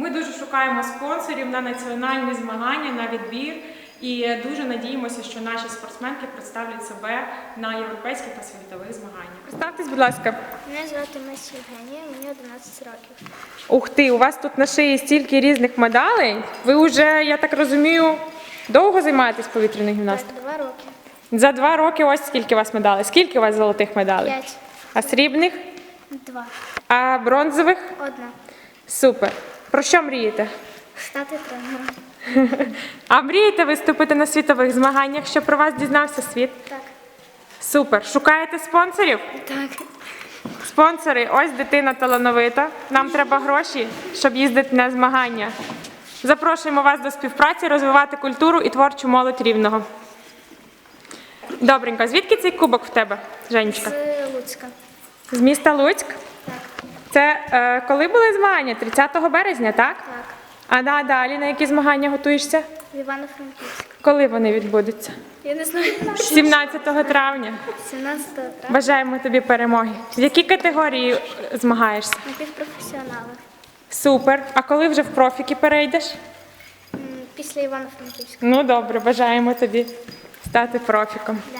Ми дуже шукаємо спонсорів на національні змагання, на відбір. І дуже надіємося, що наші спортсменки представлять себе на європейських та світових змаганнях. Представтесь, будь ласка. Мене звати Месі Євгенія, мені 11 років. Ух ти, у вас тут на шиї стільки різних медалей. Ви вже, я так розумію, довго займаєтесь повітряною гімнастикою? Так, два роки. За два роки ось скільки у вас медалей. Скільки у вас золотих медалей? П'ять. А срібних? Два. А бронзових? Одна. Супер. Про що мрієте? Стати тренером. А мрієте виступити на світових змаганнях, щоб про вас дізнався світ? Так. Супер. Шукаєте спонсорів? Так. Спонсори, ось дитина талановита. Нам треба гроші, щоб їздити на змагання. Запрошуємо вас до співпраці, розвивати культуру і творчу молодь рівного. Добренько, звідки цей кубок в тебе, Женечка? З Луцька. З міста Луцьк? Це е, коли були змагання? 30 березня, так? Так. А да, далі на які змагання готуєшся? В Івано-Франківськ. Коли вони відбудуться? Я не знаю. 17 травня. 17 травня. Бажаємо тобі перемоги. В якій категорії е, змагаєшся? Напівпрофесіонали. Супер. А коли вже в профіки перейдеш? Після Івано-Франківська. Ну добре, бажаємо тобі стати профіком. Дякую.